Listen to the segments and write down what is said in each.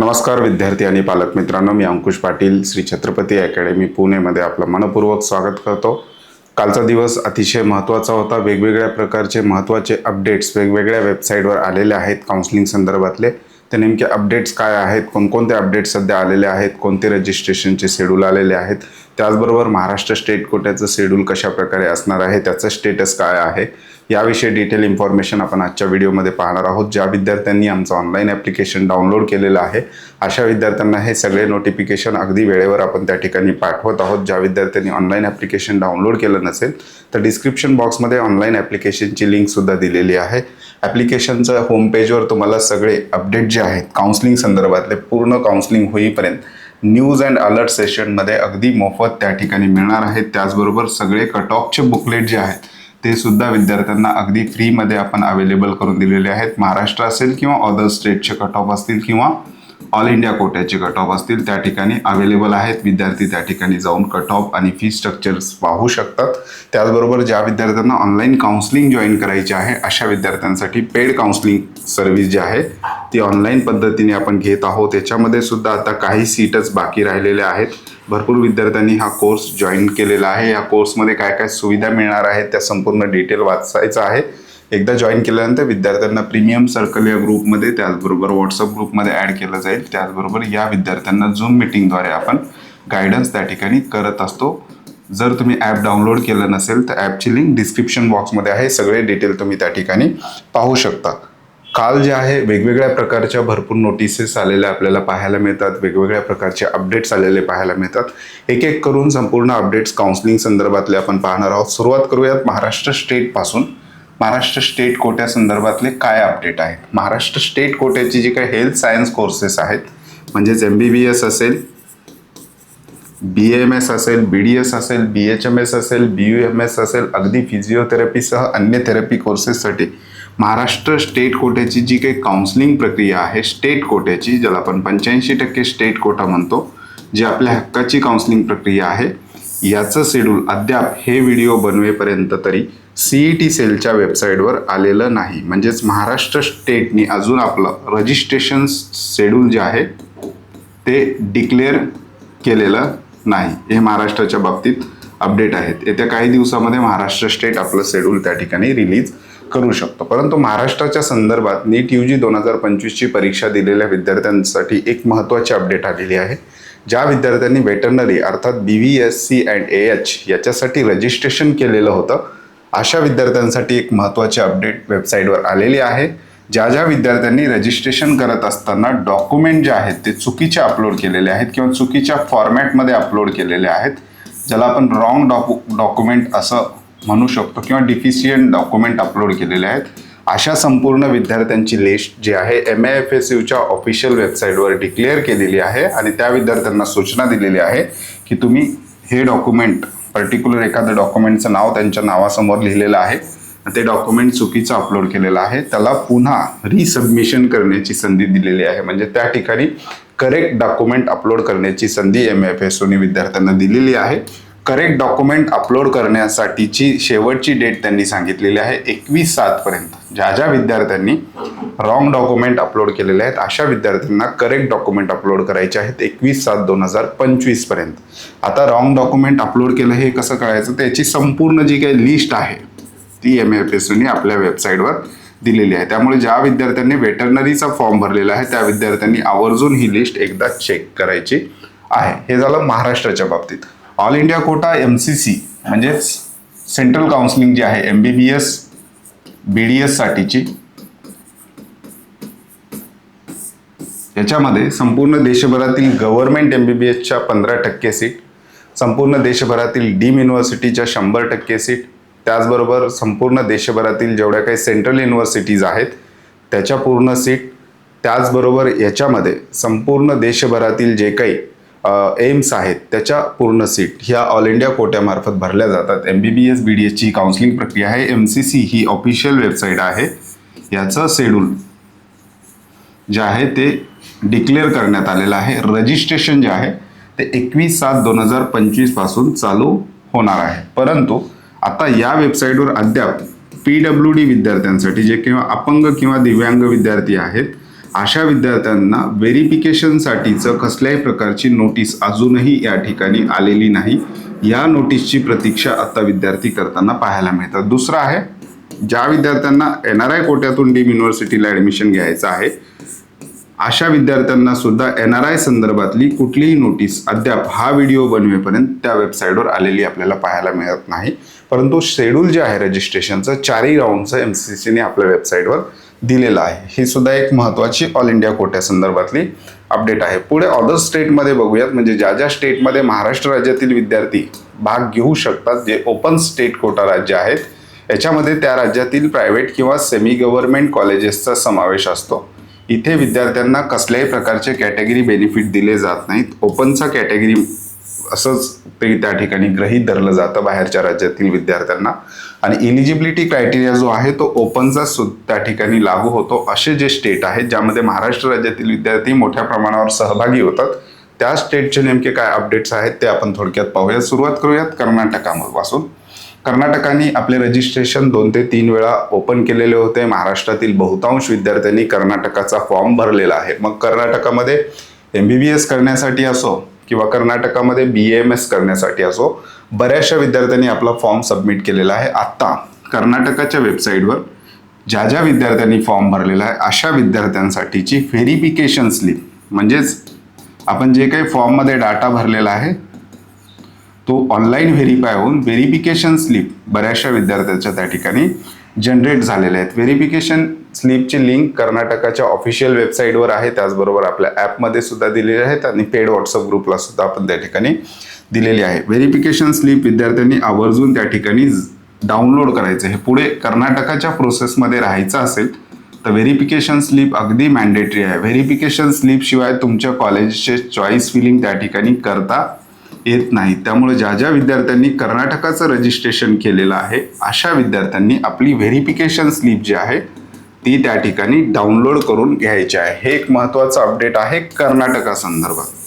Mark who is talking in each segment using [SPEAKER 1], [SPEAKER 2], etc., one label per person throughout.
[SPEAKER 1] नमस्कार विद्यार्थी आणि पालक मित्रांनो. मी अंकुश पाटील श्री छत्रपती अकॅडमी पुणेमध्ये आपलं मनपूर्वक स्वागत करतो. कालचा दिवस अतिशय महत्त्वाचा होता. वेगवेगळ्या प्रकारचे महत्त्वाचे अपडेट्स वेगवेगळ्या वेबसाईटवर आलेले आहेत काउन्सिलिंग संदर्भातले. ते नेमके अपडेट्स काय आहेत? कोणकोणते अपडेट्स सध्या आलेले आहेत? कोणते रजिस्ट्रेशनचे शेड्यूल आलेले आहेत? त्याचबरोबर महाराष्ट्र स्टेट कोट्याचं शेड्यूल कशा प्रकारे असणार आहे? त्याचं स्टेटस काय आहे? याविषयी डिटेल इन्फॉर्मेशन आपण आजच्या व्हिडिओमध्ये पाहणार आहोत. ज्या विद्यार्थ्यांनी आमचं ऑनलाईन ॲप्लिकेशन डाउनलोड केलेलं आहे अशा विद्यार्थ्यांना हे सगळे नोटिफिकेशन अगदी वेळेवर आपण त्या ठिकाणी पाठवत आहोत. ज्या विद्यार्थ्यांनी ऑनलाईन ॲप्लिकेशन डाउनलोड केलं नसेल तर डिस्क्रिप्शन बॉक्समध्ये ऑनलाईन ॲप्लिकेशनची लिंकसुद्धा दिलेली आहे. ॲप्लिकेशनचं होमपेजवर तुम्हाला सगळे अपडेट जे आहेत काउन्सिलिंग संदर्भातले पूर्ण काउन्सिलिंग होईपर्यंत न्यूज अँड अलर्ट सेशनमध्ये अगदी मोफत त्या ठिकाणी मिळणार आहेत त्याचबरोबर सगळे कट ऑफचे बुकलेट जे आहेत ते सुद्धा विद्यार्थ्यांना अगदी फ्रीमध्ये आपण अवेलेबल करून दिलेले आहेत. महाराष्ट्र असेल किंवा अदर स्टेटचे कट ऑफ असतील किंवा ऑल इंडिया कोट्याचे कट ऑफ असतील त्या ठिकाणी अवेलेबल आहेत. विद्यार्थी त्या ठिकाणी जाऊन कट ऑफ आणि फी स्ट्रक्चर्स पाहू शकतात. त्याचबरोबर ज्या विद्यार्थ्यांना ऑनलाईन काउन्सिलिंग जॉईन करायची आहे अशा विद्यार्थ्यांसाठी पेड काउन्सिलिंग सर्व्हिस जी आहे ती ऑनलाईन पद्धतीने आपण घेत आहोत. याच्यामध्ये सुद्धा आता काही सीटच बाकी राहिलेल्या आहेत. भरपूर विद्यार्थ्यांनी हा कोर्स जॉईन केलेला आहे. या कोर्समध्ये काय काय सुविधा मिळणार आहेत त्या संपूर्ण डिटेल वाचायचं आहे. एकदा जॉईन केल्यानंतर विद्यार्थ्यांना प्रीमियम सर्कल या ग्रुपमध्ये त्याचबरोबर व्हॉट्सअप ग्रुपमध्ये ॲड केलं जाईल. त्याचबरोबर या विद्यार्थ्यांना झूम मिटिंगद्वारे आपण गायडन्स त्या ठिकाणी करत असतो. जर तुम्ही ॲप डाउनलोड केलं नसेल तर ॲपची लिंक डिस्क्रिप्शन बॉक्समध्ये आहे. सगळे डिटेल तुम्ही त्या ठिकाणी पाहू शकता. काल जे आहे वेगवेगळ्या प्रकारच्या भरपूर नोटिसेस आलेल्या आपल्याला पाहायला मिळतात. वेगवेगळ्या प्रकारचे अपडेट्स आलेले पाहायला मिळतात. एक एक करून संपूर्ण अपडेट्स काउन्सिलिंग संदर्भातले आपण पाहणार आहोत. सुरुवात करूयात महाराष्ट्र स्टेटपासून महाराष्ट्र स्टेट कोट्या संदर्भातले काय अपडेट आहेत? महाराष्ट्र स्टेट कोट्याची जी काही हेल्थ सायन्स कोर्सेस आहेत म्हणजेच एम बी बी एस असेल बी एम एस असेल बी डी एस असेल बी एच एम एस असेल बी यू एम एस असेल अगदी फिजिओथेरपीसह अन्य थेरपी कोर्सेससाठी महाराष्ट्र स्टेट कोट्याची जी काही काउन्सिलिंग प्रक्रिया आहे स्टेट कोट्याची ज्याला आपण पंच्याऐंशी टक्के स्टेट कोटा म्हणतो जी आपल्या हक्काची काउन्सिलिंग प्रक्रिया आहे याचं शेड्यूल अद्याप हे व्हिडिओ बनवेपर्यंत तरी सी ई टी सेलच्या वेबसाईटवर आलेलं नाही. म्हणजेच महाराष्ट्र स्टेटनी अजून आपलं रजिस्ट्रेशन शेड्यूल जे आहे ते डिक्लेअर केलेलं नाही. हे महाराष्ट्राच्या बाबतीत अपडेट आहेत. येत्या काही दिवसामध्ये महाराष्ट्र स्टेट आपलं शेड्यूल त्या ठिकाणी रिलीज करू शकतो. परंतु महाराष्ट्राच्या संदर्भात नीट यू जी दोन हजार पंचवीसची परीक्षा दिलेल्या विद्यार्थ्यांसाठी एक महत्त्वाची अपडेट आलेली आहे. ज्या विद्यार्थ्यांनी वेटरनरी अर्थात B V S C and A H याच्यासाठी रजिस्ट्रेशन केलेलं होतं अशा विद्यार्थ्यांसाठी एक महत्त्वाची अपडेट वेबसाईटवर आलेली आहे. ज्या ज्या विद्यार्थ्यांनी रजिस्ट्रेशन करत असताना डॉक्युमेंट जे आहेत ते चुकीचे अपलोड केलेले आहेत किंवा चुकीच्या फॉर्मॅटमध्ये अपलोड केलेले आहेत ज्याला आपण रॉंग डॉक्यु डॉक्युमेंट असं म्हणू शकतो किंवा डिफिशियंट डॉक्युमेंट अपलोड केलेले आहेत. अशा संपूर्ण विद्यार्थ्यांची लिस्ट जी आहे एम आय एफ एस यूच्या ऑफिशियल वेबसाईटवर डिक्लेअर केलेली आहे आणि त्या विद्यार्थ्यांना सूचना दिलेली आहे की तुम्ही हे डॉक्युमेंट पर्टिक्युलर एखादं डॉक्युमेंटचं नाव त्यांच्या नावासमोर लिहिलेलं आहे. ते डॉक्युमेंट चुकीचं अपलोड केलेलं आहे. त्याला पुन्हा रिसबमिशन करण्याची संधी दिलेली आहे. म्हणजे त्या ठिकाणी करेक्ट डॉक्युमेंट अपलोड करण्याची संधी एम एफ एस ओने विद्यार्थ्यांना दिलेली आहे. करेक्ट डॉक्युमेंट अपलोड करण्यासाठीची शेवटची डेट त्यांनी सांगितलेली आहे एकवीस सातपर्यंत ज्या ज्या विद्यार्थ्यांनी रॉंग डॉक्युमेंट अपलोड केलेले आहेत अशा विद्यार्थ्यांना करेक्ट डॉक्युमेंट अपलोड करायचे आहेत एकवीस सात दोन हजार पंचवीसपर्यंत आता रॉंग डॉक्युमेंट अपलोड केलं हे कसं कळायचं? त्याची संपूर्ण जी काही लिस्ट आहे ती एम एफ एस आपल्या वेबसाईटवर दिलेली आहे. त्यामुळे ज्या विद्यार्थ्यांनी वेटरनरीचा फॉर्म भरलेला आहे त्या विद्यार्थ्यांनी आवर्जून ही लिस्ट एकदा चेक करायची आहे. हे झालं महाराष्ट्राच्या बाबतीत. All India quota M C C म्हणजेच सेंट्रल काउन्सिलिंग जी आहे M B B S B D एससाठीची याच्यामध्ये संपूर्ण देशभरातील गव्हर्नमेंट एम बी बी एसच्या पंधरा टक्के सीट संपूर्ण देशभरातील डीम युनिव्हर्सिटीच्या शंभर टक्के सीट त्याचबरोबर संपूर्ण देशभरातील जेवढ्या काही सेंट्रल युनिव्हर्सिटीज आहेत त्याच्या पूर्ण सीट त्याचबरोबर याच्यामध्ये संपूर्ण देशभरातील जे काही एम्स आहेत त्याच्या पूर्ण सीट ह्या ऑल इंडिया कोट्यामार्फत भरल्या जातात. M B B S B D एसची काउन्सिलिंग प्रक्रिया आहे. एम सी सी ही ऑफिशियल वेबसाईट आहे. याचं शेड्यूल जे आहे ते डिक्लेअर करण्यात आलेलं आहे. रजिस्ट्रेशन जे आहे ते एकवीस सात दोन हजार पंचवीसपासून चालू होणार आहे. परंतु आता या वेबसाईटवर अद्याप पी डब्ल्यू डी विद्यार्थ्यांसाठी जे किंवा अपंग किंवा दिव्यांग विद्यार्थी आहेत अशा विद्यार्थ्यांना व्हेरिफिकेशनसाठीचं कसल्याही प्रकारची नोटीस अजूनही या ठिकाणी आलेली नाही. या नोटीसची प्रतीक्षा आता विद्यार्थी करताना पाहायला मिळतात. दुसरं आहे ज्या विद्यार्थ्यांना एन आर आय कोट्यातून डीम युनिव्हर्सिटीला ॲडमिशन घ्यायचं आहे अशा विद्यार्थ्यांना सुद्धा एन आर आय संदर्भातली कुठलीही नोटीस अद्याप हा व्हिडिओ बनवेपर्यंत त्या वेबसाईटवर आलेली आपल्याला पाहायला मिळत नाही. परंतु शेड्यूल जे आहे रजिस्ट्रेशनचं चारही राऊंडचं एम सी सीने आपल्या वेबसाईटवर दिलेलं आहे. ही सुद्धा एक महत्त्वाची ऑल इंडिया कोट्या संदर्भातली अपडेट आहे. पुढे अदर स्टेटमध्ये बघूयात. म्हणजे ज्या ज्या स्टेटमध्ये महाराष्ट्र राज्यातील विद्यार्थी भाग घेऊ शकतात जे ओपन स्टेट कोटा राज्य आहेत याच्यामध्ये त्या राज्यातील प्रायव्हेट किंवा सेमी गव्हर्नमेंट कॉलेजेसचा समावेश असतो. इथे विद्यार्थ्यांना कसल्याही प्रकारचे कॅटेगरी बेनिफिट दिले जात नाहीत. ओपनचा कॅटेगरी असंच ते त्या ठिकाणी ग्रहीत धरलं जातं बाहेरच्या राज्यातील विद्यार्थ्यांना. आणि इलिजिबिलिटी क्रायटेरिया जो आहे तो ओपनचा सु त्या ठिकाणी लागू होतो. असे जे स्टेट आहेत ज्यामध्ये महाराष्ट्र राज्यातील विद्यार्थी मोठ्या प्रमाणावर सहभागी होतात त्या स्टेटचे नेमके काय अपडेट्स आहेत ते आपण थोडक्यात पाहूयात. सुरुवात करूयात कर्नाटकापासून. कर्नाटकाने आपले रजिस्ट्रेशन दोन ते तीन वेळा ओपन केलेले होते. महाराष्ट्रातील बहुतांश विद्यार्थ्यांनी कर्नाटकाचा फॉर्म भरलेला आहे. मग कर्नाटकामध्ये एम बी बी एस करण्यासाठी असो किंवा कर्नाटकामध्ये बी एम एस करण्यासाठी असो बऱ्याचशा विद्यार्थ्यांनी आपला फॉर्म सबमिट केलेला आहे आत्ता. कर्नाटकाच्या वेबसाईटवर ज्या ज्या विद्यार्थ्यांनी फॉर्म भरलेला आहे अशा विद्यार्थ्यांसाठीची व्हेरिफिकेशन स्लिप म्हणजेच आपण जे काही फॉर्ममध्ये डाटा भरलेला आहे तो ऑनलाईन व्हेरीफाय होऊन व्हेरिफिकेशन स्लिप बऱ्याचशा विद्यार्थ्यांच्या त्या ठिकाणी जनरेट झालेल्या आहेत. व्हेरिफिकेशन स्लिपची लिंक कर्नाटकाच्या ऑफिशियल वेबसाईटवर आहे. त्याचबरोबर आपल्या ॲपमध्ये सुद्धा दिलेले आहेत आणि पेड व्हॉट्सअप ग्रुपला सुद्धा आपण त्या ठिकाणी दिलेली आहे. व्हेरिफिकेशन स्लिप विद्यार्थ्यांनी आवर्जून त्या ठिकाणी डाउनलोड करायचं. हे पुढे कर्नाटकाच्या प्रोसेसमध्ये राहायचं असेल तर व्हेरिफिकेशन स्लिप अगदी मॅन्डेटरी आहे. व्हेरिफिकेशन स्लिपशिवाय तुमच्या कॉलेजचे चॉईस फिलिंग त्या ठिकाणी करता येत नाही. त्यामुळे ज्या ज्या विद्यार्थ्यांनी कर्नाटकाचं रजिस्ट्रेशन केलेलं आहे अशा विद्यार्थ्यांनी आपली व्हेरिफिकेशन स्लिप जी आहे ती त्या ठिकाणी डाउनलोड करून घ्यायची आहे. हे एक महत्त्वाचं अपडेट आहे कर्नाटका संदर्भात.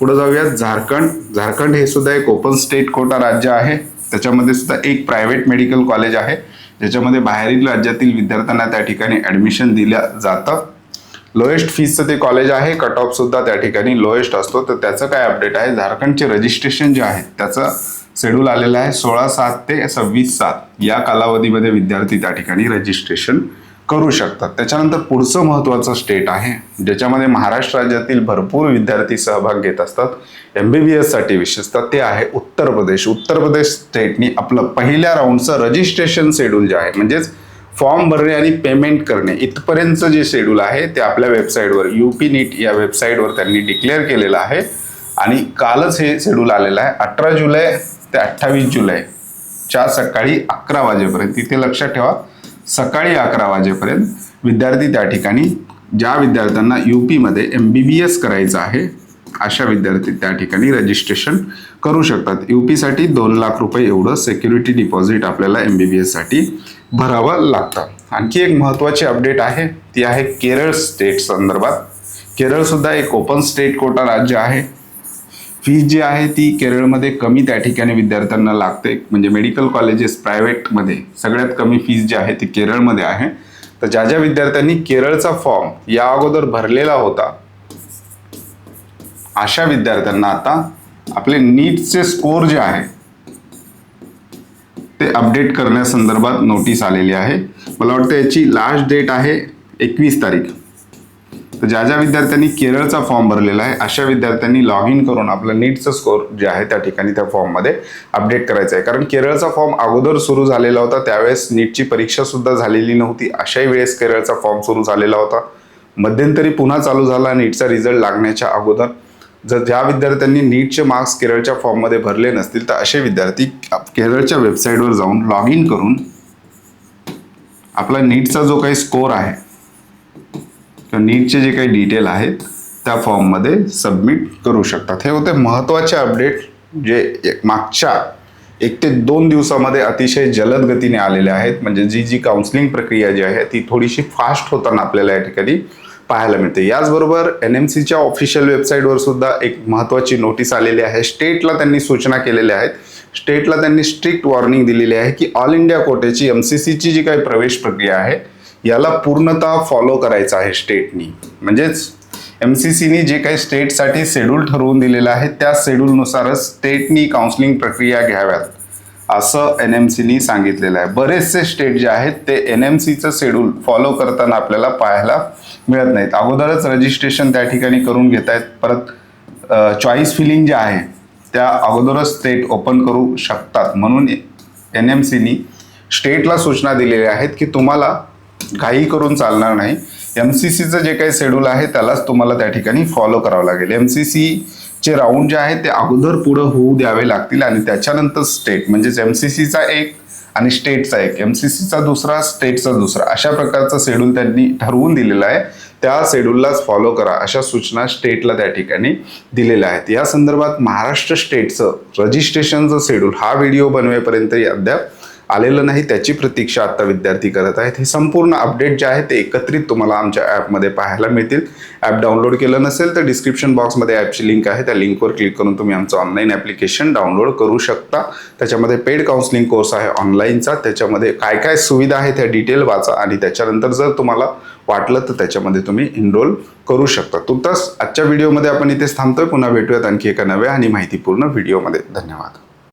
[SPEAKER 1] पुढे जाऊयात. झारखंड. झारखंड हे सुद्धा एक ओपन स्टेट कोटा राज्य आहे. त्याच्यामध्ये सुद्धा एक प्रायव्हेट मेडिकल कॉलेज आहे. ज्याच्यामध्ये बाहेरील राज्यातील विद्यार्थ्यांना त्या ठिकाणी ॲडमिशन दिलं जातं. लोएस्ट फीजचं ते कॉलेज आहे. कट ऑफ सुद्धा त्या ठिकाणी लोएस्ट असतो. तर त्याचं काय अपडेट आहे? झारखंडचे रजिस्ट्रेशन जे आहे त्याचं शेड्यूल आलेलं आहे. सोळा सात ते सव्वीस सात. या कालावधीमध्ये विद्यार्थी त्या ठिकाणी रजिस्ट्रेशन करू शकतात. त्याच्यानंतर पुढचं महत्त्वाचं स्टेट आहे ज्याच्यामध्ये महाराष्ट्र राज्यातील भरपूर विद्यार्थी सहभाग घेत असतात. एम बी बी एससाठी विशेषतः ते आहे उत्तर प्रदेश. उत्तर प्रदेश स्टेटनी आपलं पहिल्या राऊंडचं रजिस्ट्रेशन शेड्यूल जे आहे म्हणजेच फॉर्म भरणे आणि पेमेंट करणे इथपर्यंतचं जे शेड्यूल आहे ते आपल्या वेबसाईटवर यू पी नीट या वेबसाईटवर त्यांनी डिक्लेअर केलेलं आहे. आणि कालच हे शेड्यूल आलेलं आहे. अठरा जुलै ते अठ्ठावीस जुलैच्या सकाळी अकरा वाजेपर्यंत. तिथे लक्षात ठेवा सकाळी अकरा वाजेपर्यंत विद्यार्थी त्या ठिकाणी ज्या विद्यार्थ्यांना यू पीमध्ये एम बी बी एस करायचं आहे अशा विद्यार्थी त्या ठिकाणी रजिस्ट्रेशन करू शकतात. यू पीसाठी दोन लाख रुपये एवढं सेक्युरिटी डिपॉझिट आपल्याला एम बी बी एससाठी भरावं लागतं. आणखी एक महत्त्वाची अपडेट आहे ती आहे केरळ स्टेट संदर्भात. केरळसुद्धा एक ओपन स्टेट कोटा राज्य आहे. फीज जी आहे ती केरळमध्ये कमी त्या ठिकाणी विद्यार्थ्यांना लागते. म्हणजे मेडिकल कॉलेजेस प्रायव्हेटमध्ये सगळ्यात कमी फीज जी आहे ती केरळमध्ये आहे. तर ज्या ज्या विद्यार्थ्यांनी केरळचा फॉर्म या अगोदर भरलेला होता अशा विद्यार्थ्यांना आता आपले नीटचे स्कोर जे आहे ते अपडेट करण्यासंदर्भात नोटीस आलेली आहे. मला वाटतं याची लास्ट डेट आहे एकवीस तारीख. तर ज्या ज्या विद्यार्थ्यांनी केरळचा फॉर्म भरलेला आहे अशा विद्यार्थ्यांनी लॉग इन करून आपलं नीटचं स्कोर जे आहे त्या ठिकाणी त्या फॉर्ममध्ये अपडेट करायचं आहे. कारण केरळचा फॉर्म अगोदर सुरू झालेला होता त्यावेळेस नीटची परीक्षा सुद्धा झालेली नव्हती. अशाही वेळेस केरळचा फॉर्म सुरू झालेला होता. मध्यंतरी पुन्हा चालू झाला नीटचा रिझल्ट लागण्याच्या अगोदर. जर ज्या विद्यार्थ्यांनी नीटचे मार्क्स केरळच्या फॉर्ममध्ये भरले नसतील तर असे विद्यार्थी केरळच्या वेबसाईटवर जाऊन लॉग इन करून आपला नीटचा जो काही स्कोर आहे नीटचे जे काही डिटेल आहेत त्या फॉर्ममध्ये सबमिट करू शकतात. हे होते महत्त्वाचे अपडेट जे एक मागच्या एक ते दोन दिवसामध्ये अतिशय जलद गतीने आलेले आहेत. म्हणजे जी जी काउन्सिलिंग प्रक्रिया जी आहे ती थोडीशी फास्ट होताना आपल्याला या ठिकाणी पाहायला मिळते. याचबरोबर एन एम सीच्या ऑफिशियल वेबसाईटवर सुद्धा एक महत्त्वाची नोटीस आलेली आहे. स्टेटला त्यांनी सूचना केलेल्या आहेत. स्टेटला त्यांनी स्ट्रिक्ट वॉर्निंग दिलेली आहे की ऑल इंडिया कोटेची एम सी सीची जी काही प्रवेश प्रक्रिया आहे याला पूर्णतः फॉलो करायचं आहे स्टेटनी म्हणजेच एम सी सीनी जे काही स्टेटसाठी शेड्यूल ठरवून दिलेलं आहे त्या शेड्यूलनुसारच स्टेटनी काउन्सिलिंग प्रक्रिया घ्याव्यात. असं एन एम सीनी सांगितलेलं आहे. बरेचसे स्टेट जे आहेत ते एन एम सीचं शेड्यूल फॉलो करताना आपल्याला पाहायला मिळत नाहीत. अगोदरच रजिस्ट्रेशन त्या ठिकाणी करून घेत आहेत. परत चॉईस फिलिंग जे आहे त्या अगोदरच स्टेट ओपन करू शकतात. म्हणून एन एम सीनी स्टेटला सूचना दिलेल्या आहेत की तुम्हाला काही करून चालणार नाही. एम सी सीचं जे काही शेड्यूल आहे त्यालाच तुम्हाला त्या ठिकाणी फॉलो करावं लागेल. एम सी सीचे राऊंड जे आहेत ते अगोदर पुढं होऊ द्यावे लागतील आणि त्याच्यानंतर स्टेट म्हणजेच एम सी सीचा एक आणि स्टेटचा एक. एम सी सीचा दुसरा स्टेटचा दुसरा. अशा प्रकारचा शेड्यूल त्यांनी ठरवून दिलेला आहे. त्या शेड्यूललाच फॉलो करा. अशा सूचना स्टेटला त्या ठिकाणी दिलेल्या आहेत. या संदर्भात महाराष्ट्र स्टेटचं रजिस्ट्रेशनचं शेड्यूल हा व्हिडिओ बनवेपर्यंत अद्याप आलेलं नाही त्याची प्रतीक्षा आत्ता विद्यार्थी करत आहेत. हे संपूर्ण अपडेट जे आहे ते एकत्रित तुम्हाला आमच्या ॲपमध्ये पाहायला मिळतील. ॲप डाउनलोड केलं नसेल तर डिस्क्रिप्शन बॉक्समध्ये ॲपची लिंक आहे. त्या लिंकवर क्लिक करून तुम्ही आमचं ऑनलाईन ॲप्लिकेशन डाउनलोड करू शकता. त्याच्यामध्ये पेड काउन्सिलिंग कोर्स आहे ऑनलाईनचा त्याच्यामध्ये काय काय सुविधा आहे त्या डिटेल वाचा आणि त्याच्यानंतर जर तुम्हाला वाटलं तर त्याच्यामध्ये तुम्ही इनरोल करू शकता. तुर्तास आजच्या व्हिडिओमध्ये आपण इथेच थांबतोय. पुन्हा भेटूयात आणखी एका नव्या आणि माहितीपूर्ण व्हिडिओमध्ये धन्यवाद.